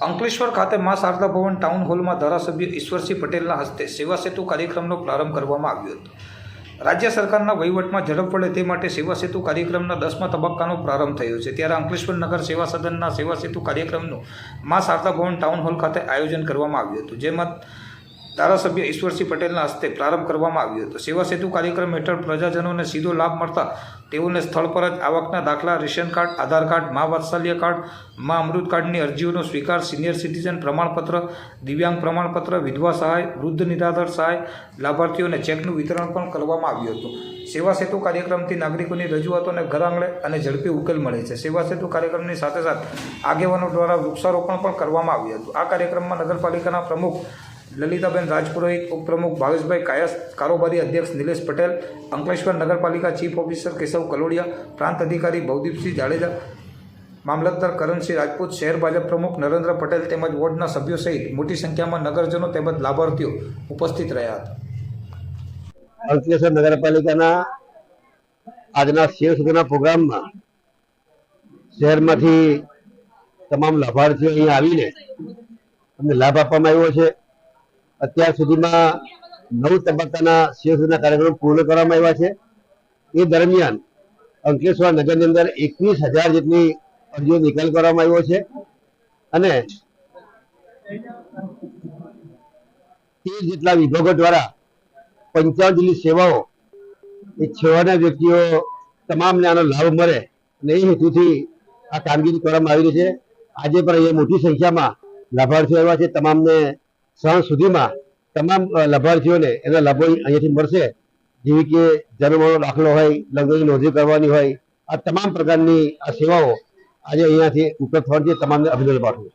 અંકલેશ્વર ખાતે મા શારદા ભવન ટાઉન હોલમાં ધારાસભ્ય ઈશ્વરસિંહ પટેલના હસ્તે સેવા સેતુ કાર્યક્રમનો પ્રારંભ કરવામાં આવ્યો હતો. રાજ્ય સરકારના વહીવટમાં ઝડપ પડે તે માટે સેવા સેતુ કાર્યક્રમના દસમા તબક્કાનો પ્રારંભ થયો છે. ત્યારે અંકલેશ્વર નગર સેવા સદનના સેવા સેતુ કાર્યક્રમનું મા શારદા ભવન ટાઉન હોલ ખાતે આયોજન કરવામાં આવ્યું હતું. જેમાં ધારાસભ્ય ઈશ્વરસિંહ પટેલના હસ્તે પ્રારંભ કરવામાં આવ્યો હતો. સેવા સેતુ કાર્યક્રમ હેઠળ પ્રજાજનોને સીધો લાભ મળતા તેઓને સ્થળ પર જ આવકના દાખલા, રેશન કાર્ડ, આધાર કાર્ડ, મા વાત્સલ્ય કાર્ડ, મા અમૃત કાર્ડની અરજીઓનો સ્વીકાર, સિનિયર સિટીઝન પ્રમાણપત્ર, દિવ્યાંગ પ્રમાણપત્ર, વિધવા સહાય, વૃદ્ધ નિરાધાર સહાય, લાભાર્થીઓને ચેકનું વિતરણ પણ કરવામાં આવ્યું હતું. સેવા સેતુ કાર્યક્રમથી નાગરિકોની રજૂઆતોને ઘર અને ઝડપી ઉકેલ મળે છે. સેવા સેતુ કાર્યક્રમની સાથે સાથે આગેવાનો દ્વારા વૃક્ષારોપણ પણ કરવામાં આવ્યું હતું. આ કાર્યક્રમમાં નગરપાલિકાના પ્રમુખ લલિતાબેન રાજપુરોહિત ઉપપ્રમુખ ભાવેશભાઈ કાયસ, કારોબારી અધ્યક્ષ નિલેશ પટેલ, અંકલેશ્વર નગરપાલિકા ચીફ ઓફિસર કેશવ કલોડિયા, પ્રાંત અધિકારી ભવદીપસિંહ જાડેજા, મામલતદાર કરણસિંહ રાજપૂત, શહેર ભાજપ પ્રમુખ નરેન્દ્ર પટેલ તેમજ વોર્ડના સભ્યો સહિત મોટી સંખ્યામાં નગરજનો તેમજ લાભાર્થીઓ ઉપસ્થિત રહ્યા હતા. અંકલેશ્વર નગરપાલિકાના આજના સેવ સુધીના પ્રોગ્રામમાં શહેરમાંથી તમામ લાભાર્થીઓ અહીંયા આવીને અમને લાભ આપવામાં આવ્યો છે. અત્યાર સુધીમાં નવ તબક્કાના સેવ કાર્યક્રમ પૂર્ણ કરવામાં આવ્યા છે. એ દરમિયાન અંકલેશ્વર નગરની અંદર એકવીસ હજાર જેટલી અરજીઓ નિકાલ કરવામાં આવ્યો છે. અને તેર જેટલા વિભાગો દ્વારા પંચાવન જેટલી સેવાઓ એ છેવાના વ્યક્તિઓ તમામને આનો લાભ મળે અને એ હેતુથી આ કામગીરી કરવામાં આવી રહી છે. આજે પણ અહીંયા મોટી સંખ્યામાં લાભાર્થીઓ આવ્યા છે. તમામને સાંજ સુધીમાં તમામ લાભાર્થીઓને એના લાભો અહીંયાથી મળશે. જેવી કે જન્મનો દાખલો હોય, લગ્નની નોંધણી કરવાની હોય, આ તમામ પ્રકારની આ સેવાઓ આજે અહીંયાથી ઉપલબ્ધ થવાની તમામને અભિનંદન પાઠવું